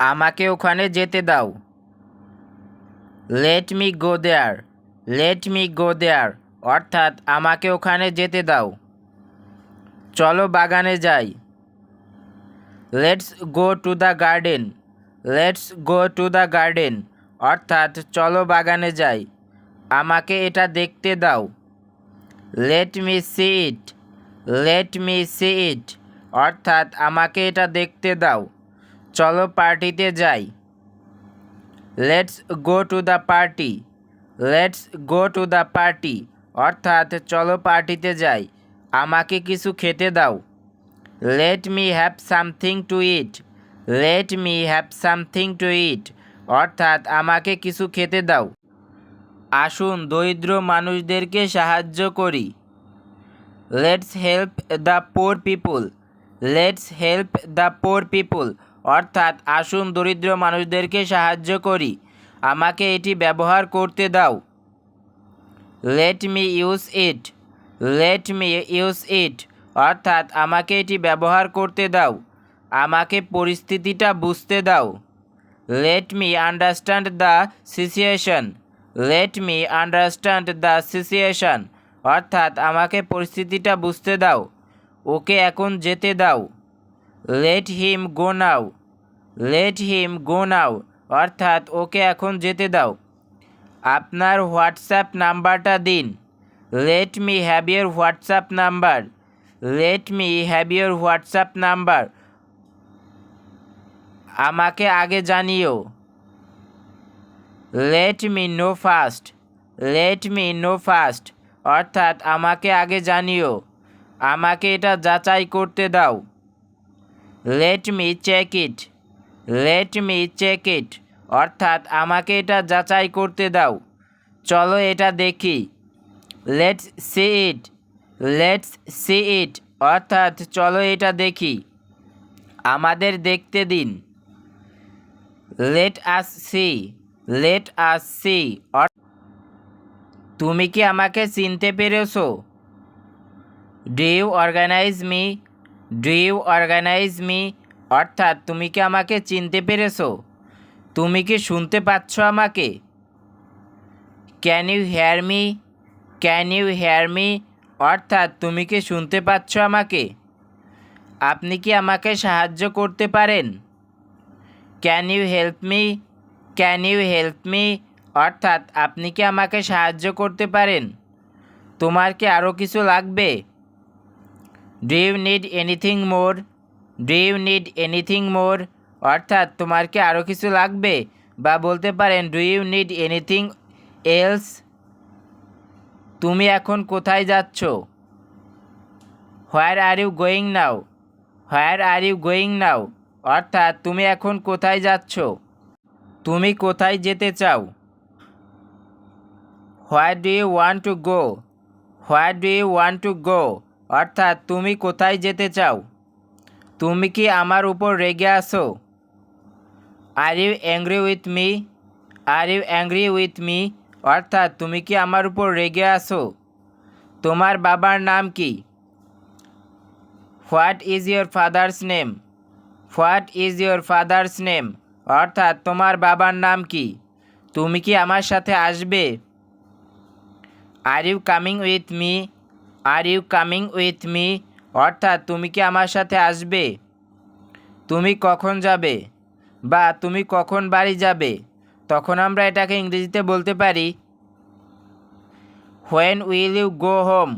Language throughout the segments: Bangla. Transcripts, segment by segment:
আমাকে ওখানে যেতে দাও। Let me go there let me go there অর্থাৎ আমাকে ওখানে যেতে দাও। চলো বাগানে যাই। Let's go to the garden let's go to the garden অর্থাৎ চলো বাগানে যাই। আমাকে এটা দেখতে দাও। Let me see it let me see it অর্থাৎ আমাকে এটা দেখতে দাও। চলো পার্টিতে যাই। Let's go to the party let's go to the party অর্থাৎ চলো পার্টিতে যাই। আমাকে কিছু খেতে দাও। Let me have something to eat let me have something to eat অর্থাৎ আমাকে কিছু খেতে দাও। আসুন দরিদ্র মানুষদেরকে সাহায্য করি। Let's help the poor people let's help the poor people অর্থাৎ আসুন দরিদ্র মানুষদেরকে সাহায্য করি। আমাকে এটি ব্যবহার করতে দাও। Let me use it let me use it অর্থাৎ আমাকে এটি ব্যবহার করতে দাও। আমাকে পরিস্থিতিটা বুঝতে দাও। Let me understand the situation let me understand the situation অর্থাৎ আমাকে পরিস্থিতিটা বুঝতে দাও। ওকে এখন যেতে দাও। লেট হিম গো নাও লেট হিম গো নাও অর্থাৎ ওকে এখন যেতে দাও। আপনার হোয়াটসঅ্যাপ নাম্বারটা দিন। Let me have your WhatsApp number. Let me have your WhatsApp number. আমাকে আগে জানিও। Let me know first let me know first অর্থাৎ আমাকে আগে জানিও। আমাকে এটা যাচাই করতে দাও। Let me check it let me check it অর্থাৎ আমাকে এটা যাচাই করতে দাও। চলো এটা দেখি। Let's see it let's see it অর্থাৎ চলো এটা দেখি। আমাদের দেখতে দিন। Let us see let us see তুমি কি আমাকে চিনতে পেরেছ? Do you organise me do you organise me. অর্থাৎ তুমি কি আমাকে চিনতে পেরেছ? তুমি কি শুনতে পাচ্ছ আমাকে? Can you hear me can you hear me অর্থাৎ তুমি কি শুনতে পাচ্ছ আমাকে? আপনি কি আমাকে সাহায্য করতে পারেন? Can you help me can you help me অর্থাৎ আপনি কি আমাকে সাহায্য করতে পারেন? তোমার কি আরও কিছু লাগবে? Do you need anything more do you need anything more অর্থাৎ, তোমার কি আরও কিছু লাগবে? বা বলতে পারেন do you need anything else তুমি এখন কোথায় যাচ্ছ? Where are you going now where are you going now অর্থাৎ, তুমি এখন কোথায় যাচ্ছ? তুমি কোথায় যেতে চাও? Where do you want to go where do you want to go অর্থাৎ তুমি কোথায় যেতে চাও? তুমি কি আমার উপর রেগে আসো are you angry with me are you angry with me অর্থাৎ তুমি কি আমার উপর রেগে আসো তোমার বাবার নাম কি? What is your father's name what is your father's name অর্থাৎ তোমার বাবার নাম কি? তুমি কি আমার সাথে আসবে? Are you coming with me are you coming with me অর্থাৎ, তুমি কি আমার সাথে আসবে? তুমি কখন যাবে? বা তুমি কখন বাড়ি যাবে? তখন আমরা এটাকে ইংরেজিতে বলতে পারি when will you go home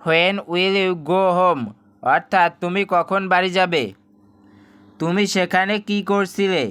when will you go home অর্থাৎ, তুমি কখন বাড়ি যাবে? তুমি সেখানে কি করছিলে?